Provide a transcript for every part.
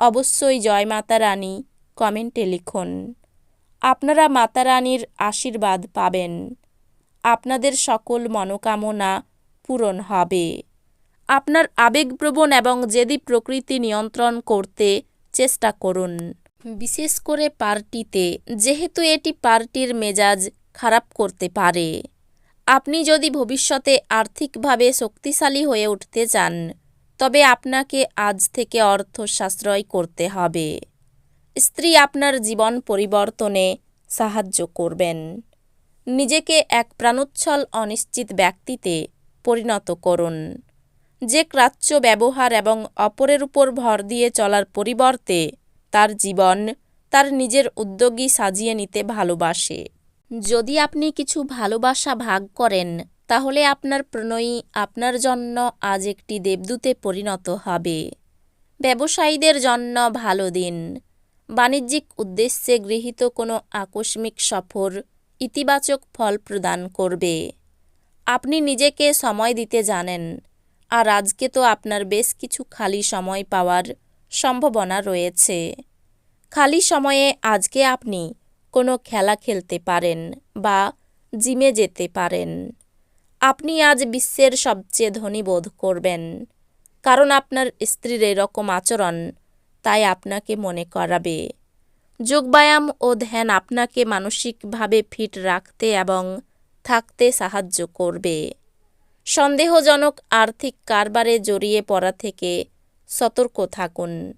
অবশ্যই জয় মাতা রানী, কমেন্টে লিখুন। আপনারা মাতা রানীর আশীর্বাদ পাবেন। আপনাদের সকল মনোকামনা পূরণ হবে। আপনার আবেগপ্রবণ এবং জেদি প্রকৃতি নিয়ন্ত্রণ করতে চেষ্টা করুন। বিশেষ করে পার্টিতে, যেহেতু এটি পার্টির মেজাজ খারাপ করতে পারে। আপনি যদি ভবিষ্যতে আর্থিকভাবে শক্তিশালী হয়ে উঠতে চান তবে আপনাকে আজ থেকে অর্থ সাশ্রয় করতে হবে। স্ত্রী আপনার জীবন পরিবর্তনে সাহায্য করবেন। নিজেকে এক প্রাণোচ্ছল, অনিশ্চিত ব্যক্তিতে পরিণত করুন। যে ক্রাচ্য ব্যবহার এবং অপরের উপর ভর দিয়ে চলার পরিবর্তে তার জীবন তার নিজের উদ্যোগী সাজিয়ে নিতে ভালোবাসে। যদি আপনি কিছু ভালোবাসা ভাগ করেন তাহলে আপনার প্রণয়ী আপনার জন্য আজ একটি দেবদূতে পরিণত হবে। ব্যবসায়ীদের জন্য ভালো দিন। বাণিজ্যিক উদ্দেশ্যে গৃহীত কোনো আকস্মিক সফর ইতিবাচক ফল প্রদান করবে। আপনি নিজেকে সময় দিতে জানেন, আর আজকে তো আপনার বেশ কিছু খালি সময় পাওয়ার সম্ভাবনা রয়েছে। খালি সময়ে আজকে আপনি কোনো খেলা খেলতে পারেন বা জিমে যেতে পারেন। আপনি আজ বিশ্বের সবচেয়ে ধনী বোধ করবেন। কারণ আপনার স্ত্রীর এরকম আচরণ তাই আপনাকে মনে করাবে। যোগব্যায়াম ও ধ্যান আপনাকে মানসিকভাবে ফিট রাখতে এবং থাকতে সাহায্য করবে। সন্দেহজনক আর্থিক কারবারে জড়িয়ে পড়া থেকে সতর্ক থাকুন।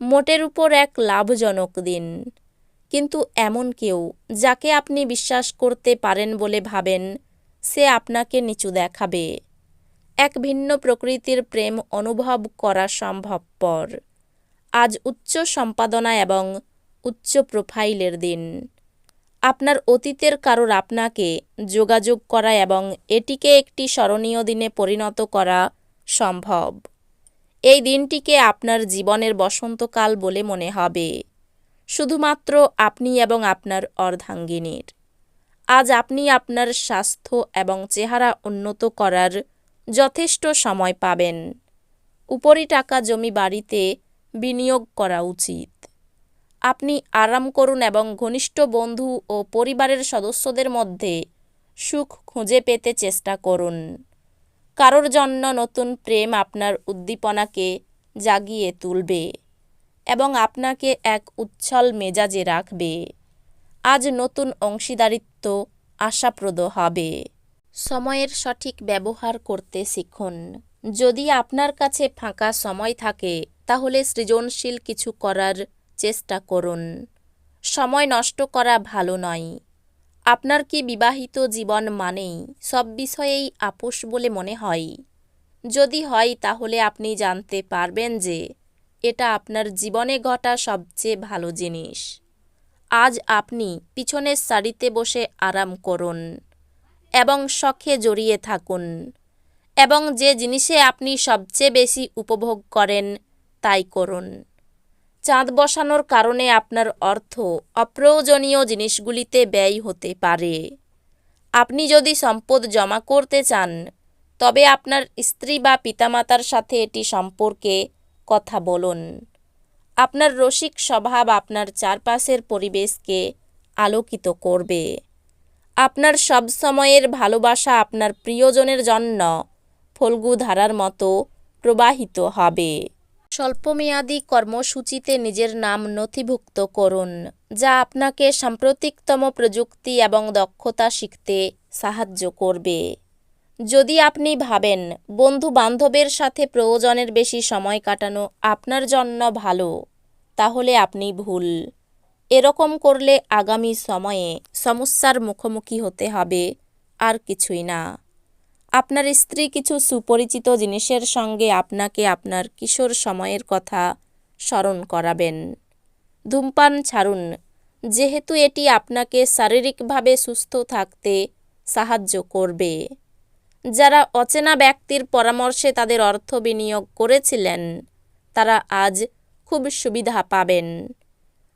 মোটের উপর এক লাভজনক দিন। কিন্তু এমন কেউ যাকে আপনি বিশ্বাস করতে পারেন বলে ভাবেন সে আপনাকে নিচু দেখাবে। এক ভিন্ন প্রকৃতির প্রেম অনুভব করা সম্ভবপর। আজ উচ্চ সম্পাদনা এবং উচ্চ প্রোফাইলের দিন। আপনার অতীতের কারোর আপনাকে যোগাযোগ করা এবং এটিকে একটি স্মরণীয় দিনে পরিণত করা সম্ভব। এই দিনটিকে আপনার জীবনের বসন্তকাল বলে মনে হবে। শুধুমাত্র আপনি এবং আপনার অর্ধাঙ্গিনীর। আজ আপনি আপনার স্বাস্থ্য এবং চেহারা উন্নত করার যথেষ্ট সময় পাবেন। উপরি টাকা জমি বাড়িতে বিনিয়োগ করা উচিত। আপনি আরাম করুন এবং ঘনিষ্ঠ বন্ধু ও পরিবারের সদস্যদের মধ্যে সুখ খুঁজে পেতে চেষ্টা করুন। কারোর জন্য নতুন প্রেম আপনার উদ্দীপনাকে জাগিয়ে তুলবে এবং আপনাকে এক উচ্ছল মেজাজে রাখবে। আজ নতুন অংশীদারিত্ব আশাপ্রদ হবে। সময়ের সঠিক ব্যবহার করতে শিখুন। যদি আপনার কাছে ফাঁকা সময় থাকে, তাহলে সৃজনশীল কিছু করার চেষ্টা করুন। সময় নষ্ট করা ভালো নয়। আপনার কি বিবাহিত জীবন মানেই সব বিষয়েই আপোষ বলে মনে হয়? যদি হয়, তাহলে আপনি জানতে পারবেন যে এটা আপনার জীবনে ঘটা সবচেয়ে ভালো জিনিস। আজ আপনি পিছনের সারিতে বসে আরাম করুন এবং শখে জড়িয়ে থাকুন এবং যে জিনিসে আপনি সবচেয়ে বেশি উপভোগ করেন, তাই করুন। চাঁদ বসানোর কারণে আপনার অর্থ অপ্রয়োজনীয় জিনিসগুলিতে ব্যয় হতে পারে। আপনি যদি সম্পদ জমা করতে চান, তবে আপনার স্ত্রী বা পিতামাতার সাথে এটি সম্পর্কে কথা বলুন। আপনার রসিক স্বভাব আপনার চারপাশের পরিবেশকে আলোকিত করবে। আপনার সব সময়ের ভালোবাসা আপনার প্রিয়জনের জন্য ফল্গু ধারার মতো প্রবাহিত হবে। স্বল্পমেয়াদী কর্মসূচিতে নিজের নাম নথিভুক্ত করুন, যা আপনাকে সাম্প্রতিকতম প্রযুক্তি এবং দক্ষতা শিখতে সাহায্য করবে। যদি আপনি ভাবেন বন্ধু বান্ধবের সাথে প্রয়োজনের বেশি সময় কাটানো আপনার জন্য ভালো, তাহলে আপনি ভুল। এরকম করলে আগামী সময়ে সমস্যার মুখোমুখি হতে হবে, আর কিছুই না। আপনার স্ত্রী কিছু সুপরিচিত জিনিসের সঙ্গে আপনাকে আপনার কিশোর সময়ের কথা স্মরণ করাবেন। ধূমপান ছাড়ুন, যেহেতু এটি আপনাকে শারীরিকভাবে সুস্থ থাকতে সাহায্য করবে। যারা অচেনা ব্যক্তির পরামর্শে তাদের অর্থ বিনিয়োগ করেছিলেন, তারা আজ খুব সুবিধা পাবেন।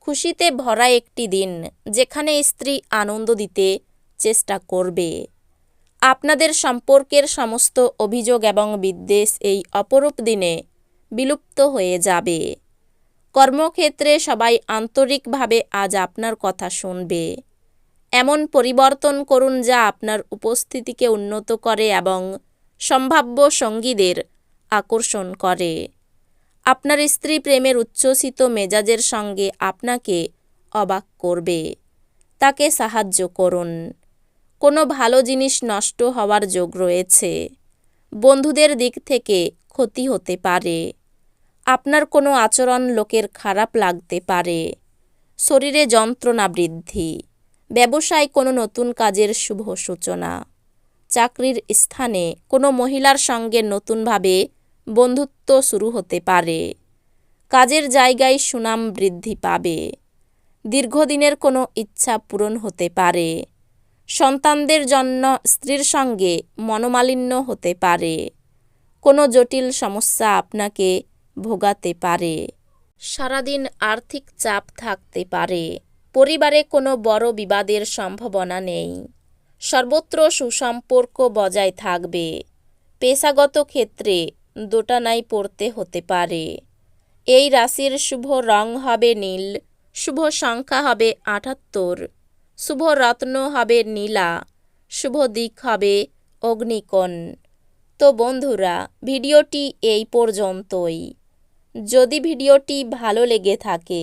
খুশিতে ভরা একটি দিন যেখানে স্ত্রী আনন্দ দিতে চেষ্টা করবে। আপনাদের সম্পর্কের সমস্ত অভিযোগ এবং বিদ্বেষ এই অপরূপ দিনে বিলুপ্ত হয়ে যাবে। কর্মক্ষেত্রে সবাই আন্তরিকভাবে আজ আপনার কথা শুনবে। এমন পরিবর্তন করুন যা আপনার উপস্থিতিকে উন্নত করে এবং সম্ভাব্য সঙ্গীদের আকর্ষণ করে। আপনার স্ত্রী প্রেমের উচ্ছ্বসিত মেজাজের সঙ্গে আপনাকে অবাক করবে। তাকে সাহায্য করুন। কোনো ভালো জিনিস নষ্ট হওয়ার যোগ রয়েছে। বন্ধুদের দিক থেকে ক্ষতি হতে পারে। আপনার কোনো আচরণ লোকের খারাপ লাগতে পারে। শরীরে যন্ত্রণা বৃদ্ধি। ব্যবসায় কোনো নতুন কাজের শুভ সূচনা। চাকরির স্থানে কোনো মহিলার সঙ্গে নতুনভাবে বন্ধুত্ব শুরু হতে পারে। কাজের জায়গায় সুনাম বৃদ্ধি পাবে। দীর্ঘদিনের কোনো ইচ্ছা পূরণ হতে পারে। সন্তানদের জন্য স্ত্রীর সঙ্গে মনোমালিন্য হতে পারে। কোনো জটিল সমস্যা আপনাকে ভোগাতে পারে। সারাদিন আর্থিক চাপ থাকতে পারে। পরিবারে কোনো বড় বিবাদের সম্ভাবনা নেই। সর্বত্র সুসম্পর্ক বজায় থাকবে। পেশাগত ক্ষেত্রে দোটানায় পড়তে হতে পারে। এই রাশির শুভ রং হবে নীল, শুভ সংখ্যা হবে আটাত্তর, শুভ রত্ন হবে নীলা, শুভ দিক হবে অগ্নিকোণ। তো বন্ধুরা, ভিডিওটি এই পর্যন্তই। যদি ভিডিওটি ভালো লেগে থাকে